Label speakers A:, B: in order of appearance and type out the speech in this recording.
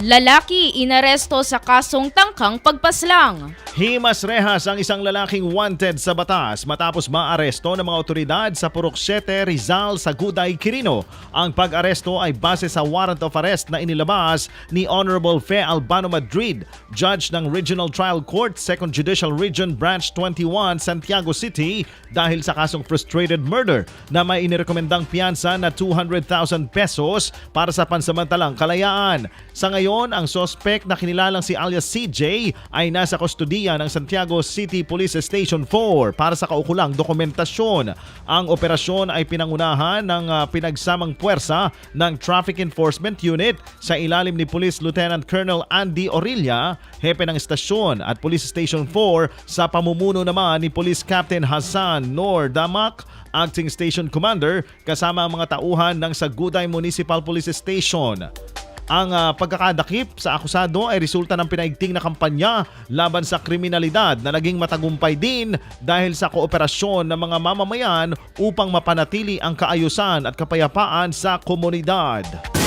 A: Lalaki inaresto sa kasong tangkang pagpaslang.
B: Himas rehas ang isang lalaking wanted sa batas matapos maaresto ng mga otoridad sa Purok 7, Rizal, Saguday, Quirino. Ang pag-aresto ay base sa warrant of arrest na inilabas ni Honorable Fe Albano Madrid, Judge ng Regional Trial Court, 2nd Judicial Region, Branch 21, Santiago City dahil sa kasong frustrated murder na may inirekomendang piyansa na 200,000 pesos para sa pansamantalang kalayaan. Sa ngayon, ang sospek na kinilalang si alias CJ ay nasa kustodiya ng Santiago City Police Station 4 para sa kaukulang dokumentasyon. Ang operasyon ay pinangunahan ng ah, pinagsamang puwersa ng Traffic Enforcement Unit sa ilalim ni Police Lieutenant Colonel Andy Orilla, hepe ng estasyon at Police Station 4 sa pamumuno naman ni Police Captain Hassan Nor Damak, Acting Station Commander kasama ang mga tauhan ng Saguday Municipal Police Station. Ang ah, pagkakadakip sa akusado ay resulta ng pinaigting na kampanya laban sa kriminalidad na naging matagumpay din dahil sa kooperasyon ng mga mamamayan upang mapanatili ang kaayusan at kapayapaan sa komunidad.